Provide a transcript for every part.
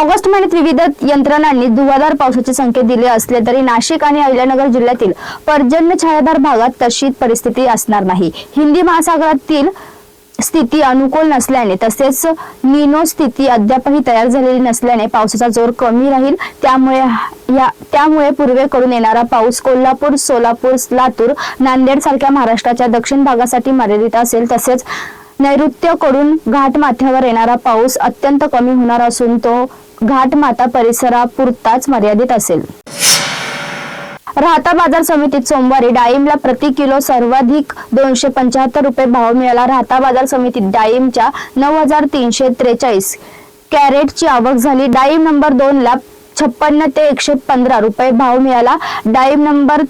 August महिन्यात विविध यंत्रणांनी धुवाधार पावसाचे संकेत दिले असले तरी नाशिक आणि अहिल्यानगर जिल्ह्यातील पर्जन्य छायादार भागात तशी परिस्थिती असणार नाही. हिंदी महासागरातील स्थिती अनुकूल नसल्याने तसेच निनो स्थिती अद्यापही तयार झालेली नसल्याने पावसाचा जोर कमी राहील. त्यामुळे या त्यामुळे पूर्वेकडून येणारा पाऊस कोल्हापूर सोलापूर लातूर नांदेड सारख्या महाराष्ट्राच्या दक्षिण भागासाठी मर्यादित असेल. तसेच नैऋत्यकडून घाटमाथ्यावर येणारा पाऊस अत्यंत कमी होणार असून तो घाटमाता परिसरापुरताच मर्यादित असेल. राहता बाजार समितीत सोमवारी डाळिंबला प्रति किलो सर्वाधिक दोनशे पंच्याहत्तर रुपये भाव मिळाला. राहता बाजार समितीत डाळिंबच्या नऊ हजार तीनशे त्रेचाळीस कॅरेटची आवक झाली. डाळिंब नंबर दोन ला छप्पन्न ते एकशे पंधरा रुपये भाव मिळाला. डाळिंब नंबर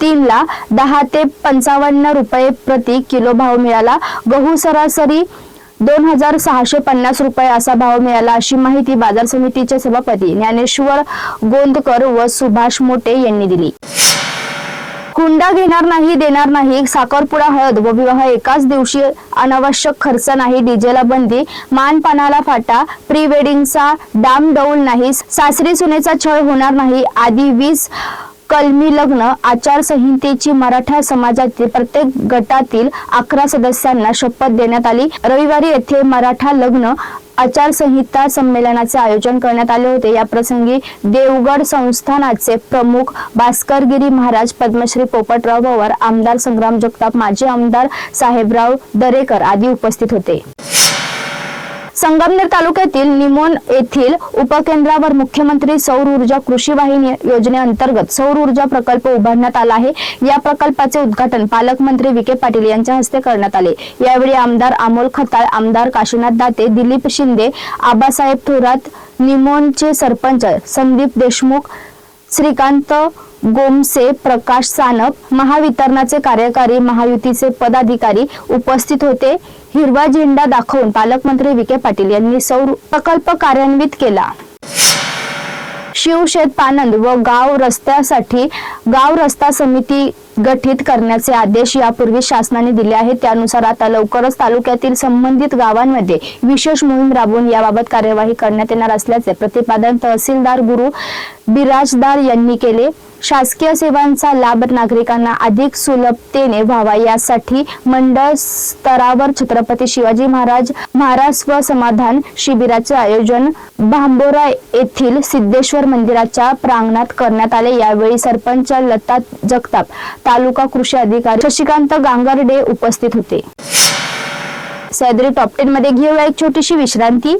तीन ला दहा ते पंचावन्न रुपये प्रति किलो भाव मिळाला. गहू सरासरी दोन हजार सहाशे पन्नास रुपये असा भाव मिळाला अशी माहिती बाजार समितीचे सभापती ज्ञानेश्वर गोंदकर व सुभाष मोटे यांनी दिली. हुंडा घेणार नाही देणार नाही साखरपुडा हळद व विवाह एकाच दिवशी अनावश्यक खर्च नाही डीजेला बंदी मानपानाला फाटा प्री वेडिंगचा डाम डौल नाही सासरी सुनेचा छळ होणार नाही आदी वीस कलमी लग्न आचारसंहितेची मराठा समाजातील प्रत्येक गटातील अकरा सदस्यांना शपथ देण्यात आली. रविवारी येथे मराठा लग्न आचारसंहिता संमेलनाचे आयोजन करण्यात आले होते. या प्रसंगी देवगड संस्थानाचे प्रमुख भास्करगिरी महाराज पद्मश्री पोपटराव पवार आमदार संग्राम जगताप माजी आमदार साहेबराव दरेकर आदी उपस्थित होते. संगमनेर तालुक्यातील निमोन येथील उपकेंद्रावर मुख्यमंत्री सौर ऊर्जा कृषी वाहिनी योजनेअंतर्गत सौर ऊर्जा प्रकल्प उभारण्यात आला आहे. या प्रकल्पाचे उद्घाटन पालकमंत्री विखे पाटील यांच्या हस्ते करण्यात आले. यावेळी आमदार अमोल खताळ आमदार काशीनाथ दाते दिलीप शिंदे आबासाहेब थोरात निमोनचे सरपंच संदीप देशमुख श्रीकांत गोमसे प्रकाश सानप महावितरणाचे कार्यकारी महायुतीचे पदाधिकारी उपस्थित होते. हिरवा झेंडा दाखवून पालकमंत्री विखे पाटील यांनी सौर प्रकल्प कार्यान्वित केला. शिवशेत पानंद व गाव रस्त्यासाठी गाव रस्ता समिती गठीत करण्याचे आदेश यापूर्वी शासनाने दिले आहेत. त्यानुसार आता लवकरच तालुक्यातील संबंधित गावांमध्ये विशेष मोहीम राबवून याबाबत कार्यवाही करण्यात येणार असल्याचे प्रतिपादन तहसीलदार गुरु बिराजदार यांनी केले. शासकीय सेवांचा लाभ नागरिकांना अधिक सुलभतेने व्हावा यासाठी मंडळ स्तरावर छत्रपती शिवाजी महाराज महाराज व समाधान शिबिराचे आयोजन भांबोरा येथील सिद्धेश्वर मंदिराच्या प्रांगणात करण्यात आले. यावेळी सरपंच लता जगताप तालुका कृषी अधिकारी शशिकांत गांगर्डे उपस्थित होते. सैदरी टॉप टेन मध्ये घेऊया एक छोटीशी विश्रांती.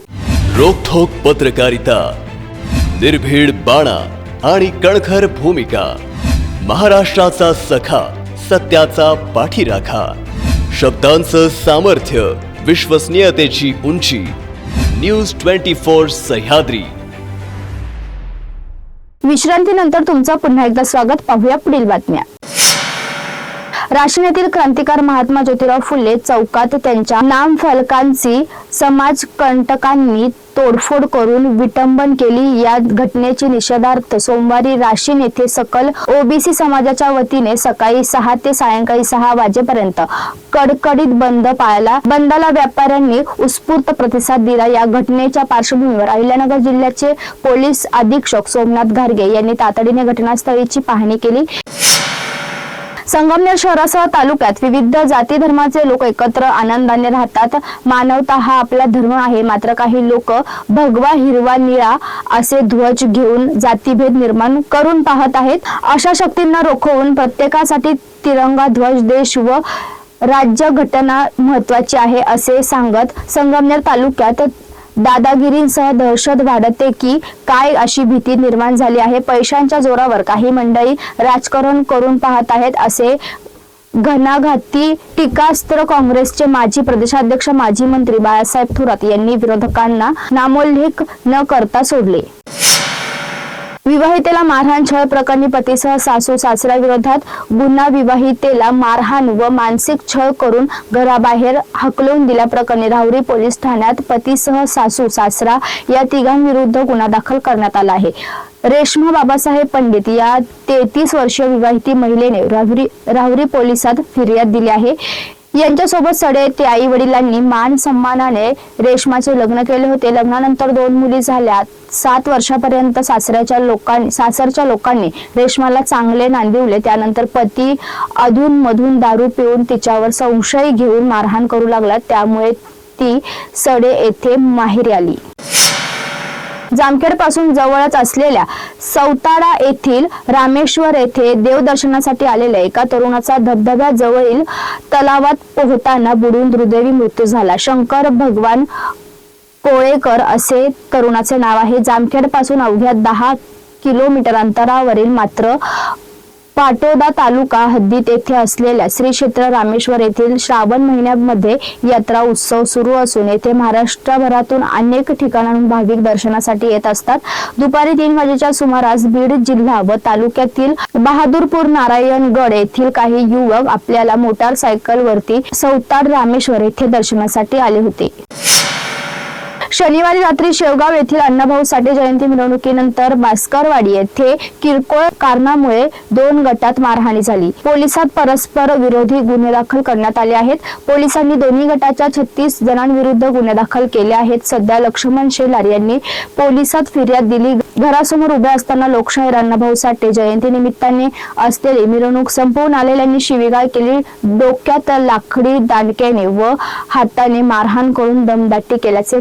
रोखोक पत्रकारिता निर्भीड बाणा आणि कणखर भूमिका महाराष्ट्राचा सखा सत्याचा पाठीराखा शब्दांचं सामर्थ्य विश्वसनीयतेची उंची न्यूज ट्वेंटी फोर सह्याद्री. विश्रांतीनंतर तुमचं पुन्हा एकदा स्वागत पाहूया पुढील बातम्या. राष्ट्रीय क्रांतिकार महात्मा ज्योतिराव फुले चौकात त्यांच्या नामफलकांची समाजकंटकांनी तोडफोड करून विटंबन केली. या घटनेची निषेधार्थ सोमवारी राशीन येथे सकल ओबीसी समाजाच्या वतीने सकाळी सहा ते सायंकाळी सहा वाजेपर्यंत कडकडीत बंद पाळला. बंदाला व्यापाऱ्यांनी उत्स्फूर्त प्रतिसाद दिला. या घटनेच्या पार्श्वभूमीवर अहिल्यानगर जिल्ह्याचे पोलीस अधीक्षक सोमनाथ घारगे यांनी तातडीने घटनास्थळीची पाहणी केली. संगमनेर शहरासह तालुक्यात विविध जाती धर्माचे लोक एकत्र आनंदाने राहतात. मानवता हा आपला धर्म आहे. मात्र काही लोक भगवा हिरवा निळा असे ध्वज घेऊन जातीभेद निर्माण करून पाहत आहेत. अशा शक्तींना रोखवून प्रत्येकासाठी तिरंगा ध्वज देश व राज्य घटना महत्वाची आहे असे सांगत संगमनेर तालुक्यात दादागिरींसह दहशत वाढते की काय अशी भीती निर्माण झाली आहे? पैशांच्या जोरावर काही मंडळी राजकारण करून पाहत आहेत असे घणाघाती टीकास्त्र काँग्रेसचे माजी प्रदेशाध्यक्ष माजी मंत्री बाळासाहेब थोरात यांनी विरोधकांना नामोल्लेख न करता सोडले. विवाहितेला मारहाण छळ प्रकरणी पतीसह सासू सासऱ्या विरोधात गुन्हा विवाहितेला मारहाण व मानसिक छळ करून घराबाहेर हकलून दिल्याप्रकरणी राहुरी पोलीस ठाण्यात पतीसह सासू सासरा या तिघांविरुद्ध गुन्हा दाखल करण्यात आला आहे. रेश्मा बाबासाहेब पंडित या तेहतीस वर्षीय विवाहिती महिलेने राहुरी राहुरी पोलिसात फिर्याद दिली आहे. यांच्यासोबत सडे येथे आई वडिलांनी मान सन्मानाने रेशमाचे लग्न केले होते. लग्नानंतर दोन मुली झाल्या. सात वर्षापर्यंत सासऱ्याच्या लोकांनी सासरच्या लोकांनी रेशमाला चांगले नांदिवले. त्यानंतर पती अधून मधून दारू पिऊन तिच्यावर संशय घेऊन मारहाण करू लागला. त्यामुळे ती सडे येथे माहेरी आली. जामखेडपासून जवळच असलेल्या सौताडा येथील रामेश्वर येथे देवदर्शनासाठी आलेल्या एका तरुणाचा धबधब्याजवळील तलावात पोहताना बुडून दुर्दैवी मृत्यू झाला. शंकर भगवान कोळेकर असे तरुणाचे नाव आहे. जामखेडपासून अवघ्या दहा किलोमीटर अंतरावरील मात्र पाटोदा तालुका हद्दीत येथे असलेल्या श्री क्षेत्र रामेश्वर येथील श्रावण महिन्यामध्ये यात्रा उत्सव सुरू असून येथे महाराष्ट्रभरातून अनेक ठिकाणाहून भाविक दर्शनासाठी येत असतात. दुपारी तीन वाजेच्या सुमारास बीड जिल्हा व तालुक्यातील बहादूरपूर नारायणगड येथील काही युवक आपल्याला मोटारसायकलवरती सौताड रामेश्वर येथे दर्शनासाठी आले होते. शनिवारी रात्री शेवगाव येथील अण्णाभाऊ साठे जयंती मिरवणुकीनंतर भास्करवाडी येथे किरकोळ कारणामुळे दोन गटात मारहाणी झाली. पोलिसात परस्पर विरोधी गुन्हे दाखल करण्यात आले आहेत. पोलिसांनी दोन्ही गटाच्या छत्तीस जणांविरुद्ध गुन्हे दाखल केले आहेत. सध्या लक्ष्मण शेलार यांनी पोलिसात फिर्याद दिली. घरासमोर उभे असताना लोकशाहीर अण्णाभाऊ साठे जयंती निमित्ताने असलेली मिरवणूक संपवून आलेल्यांनी शिवीगाळ केली. डोक्यात लाकडी दांडक्याने व हाताने मारहाण करून दमदाटी केल्याचे